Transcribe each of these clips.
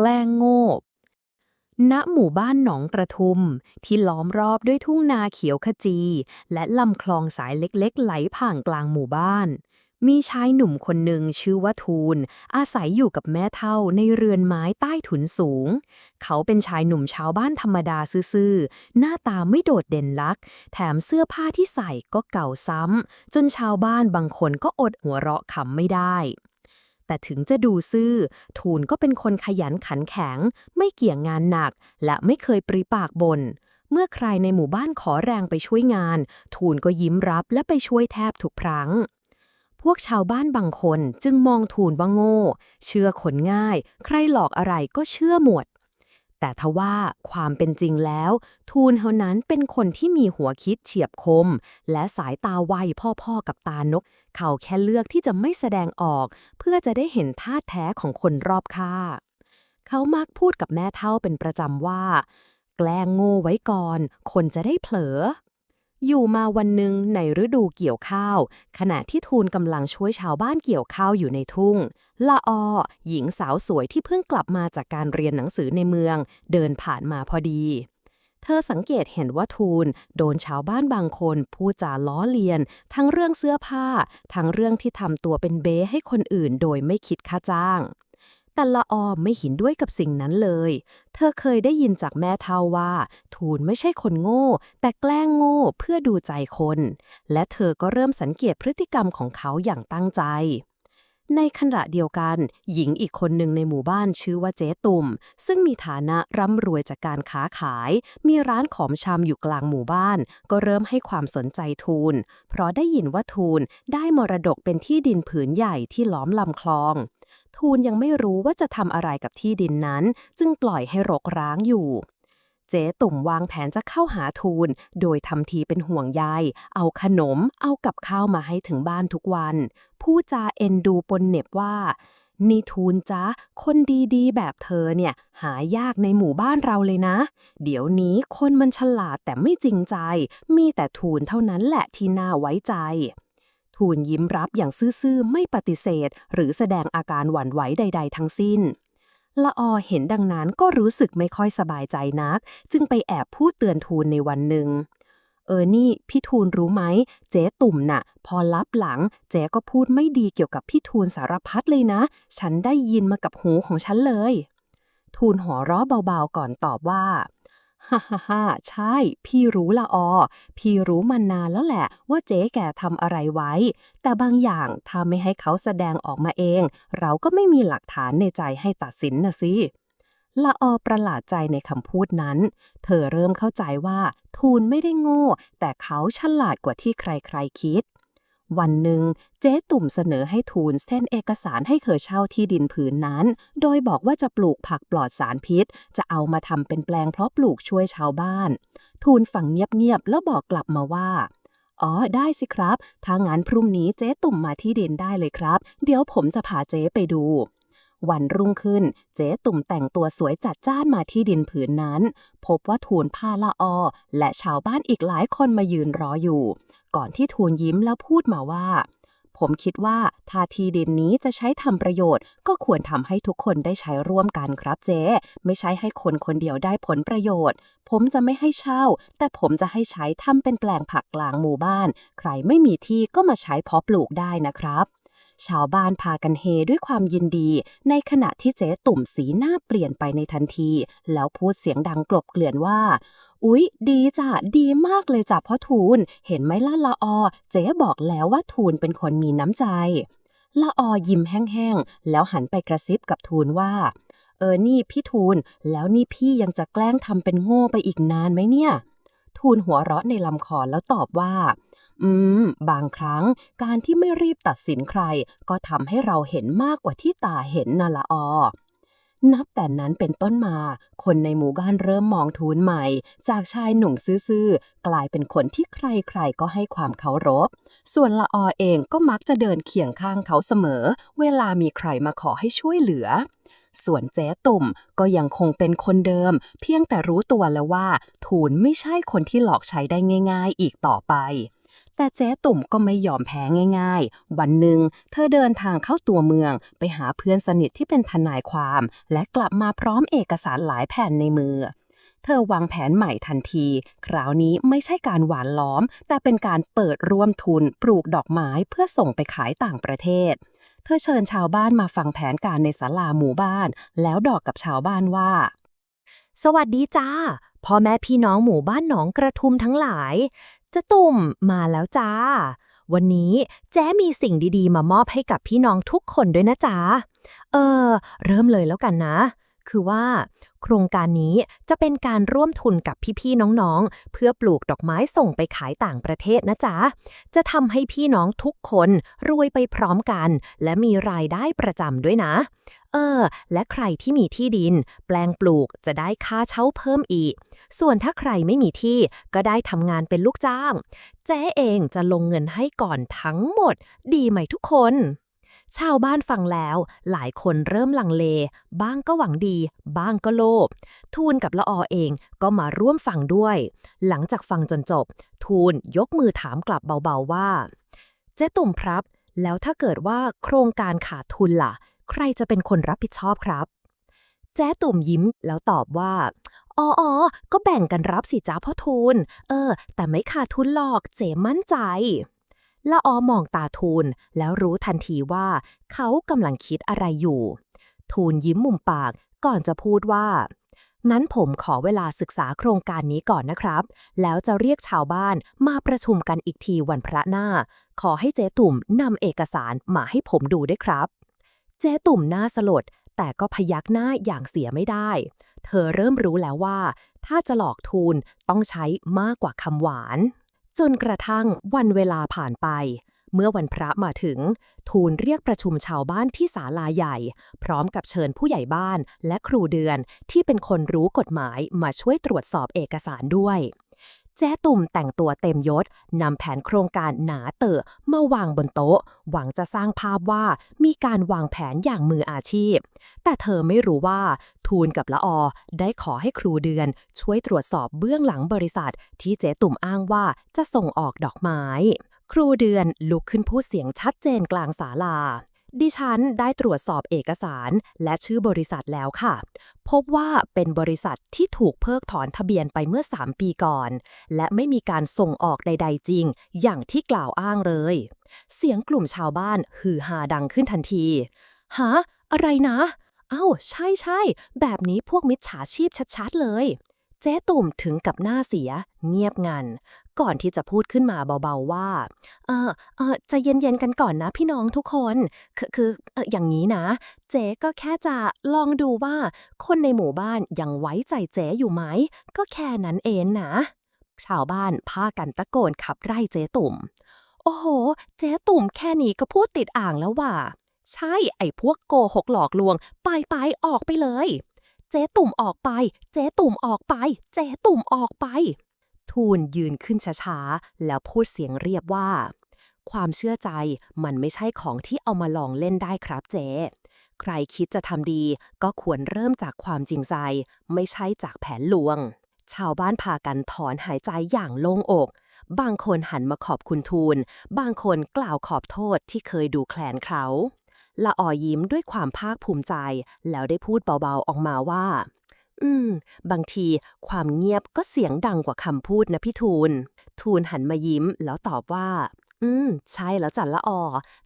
แกล้งโง่ณหมู่บ้านหนองกระทุม ที่ล้อมรอบด้วยทุ่งนาเขียวขจี และลำคลองสายเล็กๆ ไหลผ่านกลางหมู่บ้าน มีชายหนุ่มคนหนึ่งชื่อว่าทูล อาศัยอยู่กับแม่เท่าในเรือนไม้ใต้ถุนสูง เขาเป็นชายหนุ่มชาวบ้านธรรมดาซื่อๆ หน้าตาไม่โดดเด่นลัก แถมเสื้อผ้าที่ใส่ก็เก่าซ้ำจนชาวบ้านบางคนก็อดหัวเราะขำไม่ได้ แต่ถึงจะดูซื่อ ทูลก็เป็นคนขยันขันแข็ง ไม่เกี่ยงงานหนัก และไม่เคยปริปากบน่นเมื่อใครในหมู่บ้านขอแรงไปช่วยงาน ทูลก็ยิ้มรับและไปช่วยแทบทุกครั้ง พวกชาวบ้านบางคนจึงมองทูลว่าโง่ เชื่อคนง่าย ใครหลอกอะไรก็เชื่อหมด แต่ทว่าความเป็นจริงแล้ว ทูลเฮานั้นเป็นคนที่มีหัวคิดเฉียบคม และสายตาไวพ่อๆกับตานก เขาแค่เลือกที่จะไม่แสดงออก เพื่อจะได้เห็นท่าแท้ของคนรอบข้าเขามักพูดกับแม่เท่าเป็นประจำว่า แกล้งโง่ไว้ก่อน คนจะได้เผลอ อยู่มาวันหนึ่งในฤดูเกี่ยวข้าว ขณะที่ทูลกำลังช่วยชาวบ้านเกี่ยวข้าวอยู่ในทุ่ง ละออหญิงสาวสวยที่เพิ่งกลับมาจากการเรียนหนังสือในเมือง เดินผ่านมาพอดี เธอสังเกตเห็นว่าทูลโดนชาวบ้านบางคนพูดจาล้อเลียน ทั้งเรื่องเสื้อผ้า ทั้งเรื่องที่ทำตัวเป็นเบ้ให้คนอื่นโดยไม่คิดค่าจ้าง แต่ละออไม่เห็นด้วยกับสิ่งนั้นเลย เธอเคยได้ยินจากแม่เท่าว่า ทูลไม่ใช่คนโง่ แต่แกล้งโง่เพื่อดูใจคน และเธอก็เริ่มสังเกตพฤติกรรมของเขาอย่างตั้งใจ ในขณะเดียวกัน หญิงอีกคนหนึ่งในหมู่บ้านชื่อว่าเจ๊ตุ่ม ซึ่งมีฐานะร่ำรวยจากการค้าขาย มีร้านของชำอยู่กลางหมู่บ้าน ก็เริ่มให้ความสนใจทูล เพราะได้ยินว่าทูลได้มรดกเป็นที่ดินผืนใหญ่ที่ล้อมลำคลอง ทูลยังไม่รู้ว่าจะทำอะไรกับที่ดินนั้น จึงปล่อยให้รกร้างอยู่ เจ๊ตุ่มวางแผนจะเข้าหาทูล โดยทำทีเป็นห่วงใยเอาขนม เอากับข้าวมาให้ถึงบ้านทุกวัน ผู้จาเอ็นดูปนเหน็บว่า นี่ทูลจ๊ะคนดีๆ แบบเธอเนี่ย หายากในหมู่บ้านเราเลยนะ เดี๋ยวนี้คนมันฉลาดแต่ไม่จริงใจ มีแต่ทูลเท่านั้นแหละที่น่าไว้ใจทูลยิ้มรับอย่างซื่อๆ ไม่ปฏิเสธ หรือแสดงอาการหวั่นไหวใด ๆ ทั้งสิ้น ละออเห็นดังนั้นก็รู้สึกไม่ค่อยสบายใจนัก จึงไปแอบพูดเตือนทูลในวันหนึ่ง เออนี่พี่ทูลรู้ไหม เจ๊ตุ่มน่ะ พอรับหลัง เจ๊ก็พูดไม่ดีเกี่ยวกับพี่ทูลสารพัดเลยนะ ฉันได้ยินมากับหูของฉันเลย ทูลหัวเราะเบาๆก่อนตอบว่า ฮ่าฮ่าฮ่าใช่ พี่รู้ละออ พี่รู้มานานแล้วแหละ ว่าเจ๊แกทำอะไรไว้ แต่บางอย่างถ้าไม่ให้เขาแสดงออกมาเอง เราก็ไม่มีหลักฐานในใจให้ตัดสินนะสิละออประหลาดใจในคำพูดนั้น เธอเริ่มเข้าใจว่า ทูลไม่ได้โง่ แต่เขาฉลาดกว่าที่ใครๆคิด วันหนึ่งเจ๊ตุ่มเสนอให้ทูลเซ็นเอกสารให้เธอเช่าที่ดินผืนนั้น โดยบอกว่าจะปลูกผักปลอดสารพิษ จะเอามาทำเป็นแปลงเพราะปลูกช่วยชาวบ้าน ทูลฟังเงียบๆแล้วบอกกลับมาว่า อ๋อ ได้สิครับ ถ้างั้นพรุ่งนี้เจ๊ตุ่มมาที่ดินได้เลยครับ เดี๋ยวผมจะพาเจ๊ไปดูวันรุ่งขึ้น เจ๊ตุ่มแต่งตัวสวยจัดจ้านมาที่ดินผืนนั้น พบว่าทูลผ้าละออ และชาวบ้านอีกหลายคนมายืนรออยู่ ก่อนที่ทูลยิ้มแล้วพูดมาว่า ผมคิดว่าถ้าที่ดินนี้จะใช้ทำประโยชน์ ก็ควรทำให้ทุกคนได้ใช้ร่วมกันครับเจ๊ ไม่ใช่ให้คนคนเดียวได้ผลประโยชน์ ผมจะไม่ให้เช่า แต่ผมจะให้ใช้ทำเป็นแปลงผักกลางหมู่บ้าน ใครไม่มีที่ก็มาใช้เพาะปลูกได้นะครับชาวบ้านพากันเฮด้วยความยินดี ในขณะที่เจ๊ตุ่มสีหน้าเปลี่ยนไปในทันที แล้วพูดเสียงดังกลบเกลื่อนว่า อุ๊ย ดีจ้ะ ดีมากเลยจ้ะพ่อทูล เห็นไหมล่ะละออ เจ๊บอกแล้วว่าทูลเป็นคนมีน้ำใจ ละออยิ้มแห้งๆ แล้วหันไปกระซิบกับทูลว่า เออ นี่พี่ทูล แล้วนี่พี่ยังจะแกล้งทำเป็นโง่ไปอีกนานไหมเนี่ย ทูลหัวเราะในลำคอแล้วตอบว่าอืม บางครั้งการที่ไม่รีบตัดสินใคร ก็ทำให้เราเห็นมากกว่าที่ตาเห็นน่ะละออ นับแต่นั้นเป็นต้นมา คนในหมู่บ้านเริ่มมองทูลใหม่ จากชายหนุ่มซื่อๆ กลายเป็นคนที่ใครๆก็ให้ความเคารพ ส่วนละออเองก็มักจะเดินเคียงข้างเขาเสมอ เวลามีใครมาขอให้ช่วยเหลือ ส่วนเจ๊ตุ่มก็ยังคงเป็นคนเดิม เพียงแต่รู้ตัวแล้วว่า ทูลไม่ใช่คนที่หลอกใช้ได้ง่าย ๆ อีกต่อไป แต่เจ๊ตุ่มก็ไม่ยอมแพ้ง่าย ๆ วันหนึ่งเธอเดินทางเข้าตัวเมือง ไปหาเพื่อนสนิทที่เป็นทนายความ และกลับมาพร้อมเอกสารหลายแผ่นในมือ เธอวางแผนใหม่ทันที คราวนี้ไม่ใช่การหวานล้อม แต่เป็นการเปิดร่วมทุนปลูกดอกไม้เพื่อส่งไปขายต่างประเทศเธอเชิญชาวบ้านมาฟังแผนการในศาลาหมู่บ้าน แล้วดอกกับชาวบ้านว่า สวัสดีจ้าพ่อแม่พี่น้องหมู่บ้านหนองกระทุมทั้งหลาย จะตุ่มมาแล้วจ้า วันนี้แจ้มีสิ่งดีๆ มามอบให้กับพี่น้องทุกคนด้วยนะจ๊ะ เออ เริ่มเลยแล้วกันนะ คือว่า โครงการนี้จะเป็นการร่วมทุนกับพี่ๆน้องๆ เพื่อปลูกดอกไม้ส่งไปขายต่างประเทศนะจ๊ะ จะทำให้พี่น้องทุกคนรวยไปพร้อมกัน และมีรายได้ประจำด้วยนะ เออ และใครที่มีที่ดิน แปลงปลูกจะได้ค่าเช่าเพิ่มอีก ส่วนถ้าใครไม่มีที่ก็ได้ทำงานเป็นลูกจ้าง เจ๊เองจะลงเงินให้ก่อนทั้งหมด ดีไหมทุกคน ชาวบ้านฟังแล้ว หลายคนเริ่มลังเล บ้างก็หวังดี บ้างก็โลภ ทูนกับละออเองก็มาร่วมฟังด้วย หลังจากฟังจนจบ ทูนยกมือถามกลับเบาๆว่า เจ๊ตุ่มครับแล้วถ้าเกิดว่าโครงการขาดทุนล่ะ ใครจะเป็นคนรับผิดชอบครับ แจ๊ตุ่มยิ้มแล้วตอบว่าอ๋ออก็แบ่งกันรับสิจ้าพ่อทูนเออ แต่ไม่ขาดทุนหรอก เจมั่นใจ ละออมองตาทูนแล้วรู้ทันทีว่า เขากำลังคิดอะไรอยู่ ทูนยิ้มมุมปากก่อนจะพูดว่า นั้นผมขอเวลาศึกษาโครงการนี้ก่อนนะครับ แล้วจะเรียกชาวบ้านมาประชุมกันอีกทีวันพระหน้า ขอให้เจ๊ตุ่มนำเอกสารมาให้ผมดูด้วยครับ เจ๊ตุ่มหน้าสลด แต่ก็พยักหน้าอย่างเสียไม่ได้ เธอเริ่มรู้แล้วว่า ถ้าจะหลอกทูลต้องใช้มากกว่าคำหวาน จนกระทั่งวันเวลาผ่านไป เมื่อวันพระมาถึง ทูลเรียกประชุมชาวบ้านที่ศาลาใหญ่ พร้อมกับเชิญผู้ใหญ่บ้านและครูเดือนที่เป็นคนรู้กฎหมายมาช่วยตรวจสอบเอกสารด้วย แจ้ตุ่มแต่งตัวเต็มยศนำแผนโครงการหนาเตอะมาวางบนโต๊ะ หวังจะสร้างภาพว่ามีการวางแผนอย่างมืออาชีพ แต่เธอไม่รู้ว่า ทูลกับละออได้ขอให้ครูเดือน ช่วยตรวจสอบเบื้องหลังบริษัท ที่เจ๊ตุ่มอ้างว่าจะส่งออกดอกไม้ ครูเดือนลุกขึ้นพูดเสียงชัดเจนกลางศาลา ดิฉันได้ตรวจสอบเอกสารและชื่อบริษัทแล้วค่ะ พบว่าเป็นบริษัทที่ถูกเพิกถอนทะเบียนไปเมื่อ 3 ปีก่อน และไม่มีการส่งออกใด ๆ จริง อย่างที่กล่าวอ้างเลย เสียงกลุ่มชาวบ้านฮือฮาดังขึ้นทันทีฮะอะไรนะ เอ้า ใช่ใช่แบบนี้พวกมิจฉาชีพชัด ๆ เลย เจ๊ตุ่มถึงกับหน้าเสีย เงียบงัน ก่อนที่จะพูดขึ้นมาเบาๆว่า เออเออจะเย็นๆกันก่อนนะพี่น้องทุกคน คือคือเอออย่างนี้นะ เจ๊ก็แค่จะลองดูว่า คนในหมู่บ้านยังไว้ใจเจ๊อยู่ไหม ก็แค่นั้นเองนะ ชาวบ้านพากันตะโกนขับไล่เจ๊ตุ่ม โอ้โห เจ๊ตุ่มแค่นี้ก็พูดติดอ่างแล้วว่ะ ใช่ ไอ้พวกโกหกหลอกลวง ไปไปออกไปเลย เจ๊ตุ่มออกไป เจ๊ตุ่มออกไป เจ๊ตุ่มออกไป ทูลยืนขึ้นช้าๆ แล้วพูดเสียงเรียบว่า ความเชื่อใจมันไม่ใช่ของที่เอามาลองเล่นได้ครับเจ๊ ใครคิดจะทำดีก็ควรเริ่มจากความจริงใจ ไม่ใช่จากแผนลวง ชาวบ้านพากันถอนหายใจอย่างโล่งอก บางคนหันมาขอบคุณทูล บางคนกล่าวขอบโทษที่เคยดูแคลนเขาละออยิ้มด้วยความภาคภูมิใจ แล้วได้พูดเบาๆออกมาว่า อืม บางทีความเงียบก็เสียงดังกว่าคำพูดนะพี่ทูล ทูลหันมายิ้มแล้วตอบว่า อืม ใช่แล้วจันละออ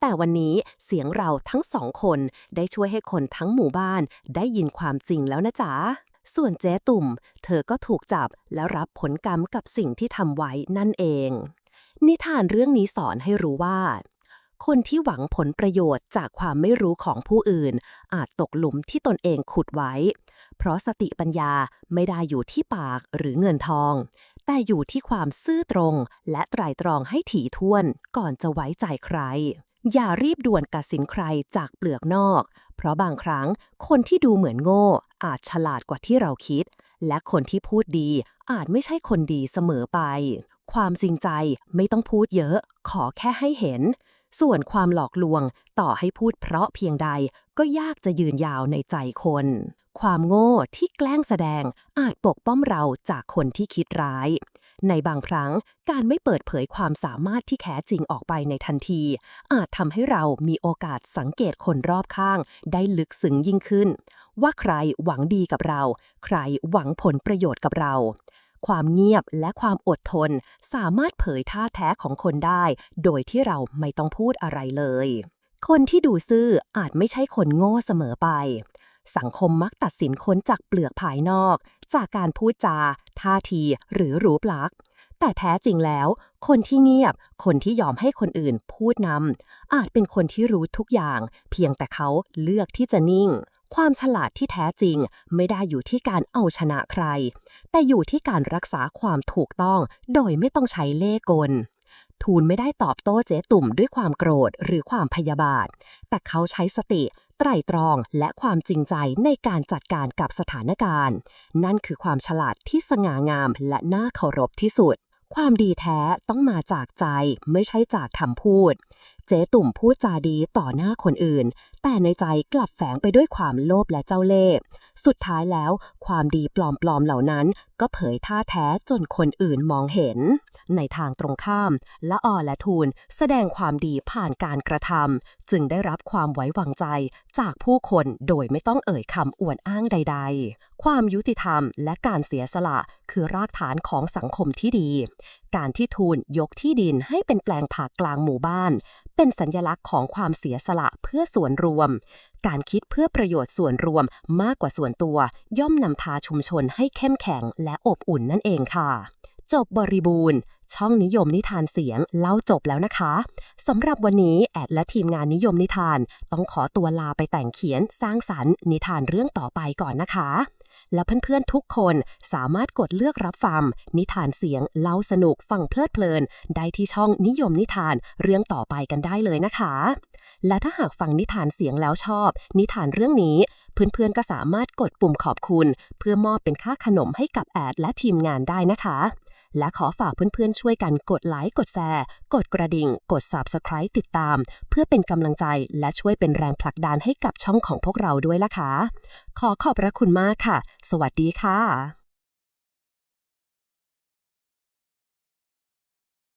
แต่วันนี้เสียงเราทั้งสองคนได้ช่วยให้คนทั้งหมู่บ้านได้ยินความจริงแล้วนะจ๊ะ ส่วนเจ๊ตุ่ม เธอก็ถูกจับแล้วรับผลกรรมกับสิ่งที่ทำไว้นั่นเอง นิทานเรื่องนี้สอนให้รู้ว่า คนที่หวังผลประโยชน์จากความไม่รู้ของผู้อื่น อาจตกหลุมที่ตนเองขุดไว้ เพราะสติปัญญาไม่ได้อยู่ที่ปากหรือเงินทอง แต่อยู่ที่ความซื่อตรงและไตร่ตรองให้ถี่ถ้วนก่อนจะไว้ใจใคร อย่ารีบด่วนตัดสินใครจากเปลือกนอก เพราะบางครั้งคนที่ดูเหมือนโง่ อาจฉลาดกว่าที่เราคิด และคนที่พูดดีอาจไม่ใช่คนดีเสมอไป ความจริงใจไม่ต้องพูดเยอะ ขอแค่ให้เห็น ส่วนความหลอกลวงต่อให้พูดเพราะเพียงใดก็ยากจะยืนยาวในใจคน ความโง่ที่แกล้งแสดงอาจปกป้องเราจากคนที่คิดร้าย ในบางครั้งการไม่เปิดเผยความสามารถที่แท้จริงออกไปในทันที อาจทำให้เรามีโอกาสสังเกตคนรอบข้างได้ลึกซึ้งยิ่งขึ้น ว่าใครหวังดีกับเรา ใครหวังผลประโยชน์กับเรา ความเงียบและความอดทน สามารถเผยท่าแท้ของคนได้ โดยที่เราไม่ต้องพูดอะไรเลย คนที่ดูซื่ออาจไม่ใช่คนโง่เสมอไป สังคมมักตัดสินคนจากเปลือกภายนอก จากการพูดจา ท่าทีหรือรูปลักษณ์แต่แท้จริงแล้ว คนที่เงียบ คนที่ยอมให้คนอื่นพูดนำอาจเป็นคนที่รู้ทุกอย่าง เพียงแต่เขาเลือกที่จะนิ่ง ความฉลาดที่แท้จริงไม่ได้อยู่ที่การเอาชนะใคร แต่อยู่ที่การรักษาความถูกต้อง โดยไม่ต้องใช้เล่ห์กล ทูลไม่ได้ตอบโต้เจ๊ตุ่มด้วยความโกรธหรือความพยาบาท แต่เขาใช้สติ ไตร่ตรองและความจริงใจในการจัดการกับสถานการณ์ นั่นคือความฉลาดที่สง่างามและน่าเคารพที่สุดความดีแท้ต้องมาจากใจไม่ใช่จากคำพูด เจ๊ตุ่มพูดจาดีต่อหน้าคนอื่น แต่ในใจกลับแฝงไปด้วยความโลภและเจ้าเล่ห์สุดท้ายแล้ว ความดีปลอมๆเหล่านั้นก็เผยท่าแท้จนคนอื่นมองเห็น ในทางตรงข้ามละออและทูลแสดงความดีผ่านการกระทำจึงได้รับความไว้วางใจจากผู้คนโดยไม่ต้องเอ่ยคำอวดอ้างใด ๆ ความยุติธรรมและการเสียสละคือรากฐานของสังคมที่ดี การที่ทูลยกที่ดินให้เป็นแปลงผักกลางหมู่บ้านเป็นสัญลักษณ์ของความเสียสละเพื่อส่วนรวม การคิดเพื่อประโยชน์ส่วนรวมมากกว่าส่วนตัว ย่อมนำพาชุมชนให้เข้มแข็งและอบอุ่นนั่นเองค่ะ จบบริบูรณ์ ช่องนิยมนิทานเสียงเล่าจบแล้วนะคะสำหรับวันนี้แอดและทีมงานนิยมนิทาน ต้องขอตัวลาไปแต่งเขียนสร้างสรรค์นิทานเรื่องต่อไปก่อนนะคะ และเพื่อนๆทุกคนสามารถกดเลือกรับฟัง นิทานเสียงเล่าสนุกฟังเพลิดเพลิน ได้ที่ช่องนิยมนิทานเรื่องต่อไปกันได้เลยนะคะ และถ้าหากฟังนิทานเสียงแล้วชอบ นิทานเรื่องนี้เพื่อนๆก็สามารถกดปุ่มขอบคุณ เพื่อมอบเป็นค่าขนมให้กับแอดและทีมงานได้นะคะ และขอฝากเพื่อนๆ ช่วยกันกดไลค์ กดแชร์ กดกระดิ่ง กด Subscribe ติดตาม เพื่อเป็นกำลังใจและช่วยเป็นแรงผลักดันให้กับช่องของพวกเราด้วยล่ะค่ะขอขอบพระคุณมากค่ะ สวัสดีค่ะ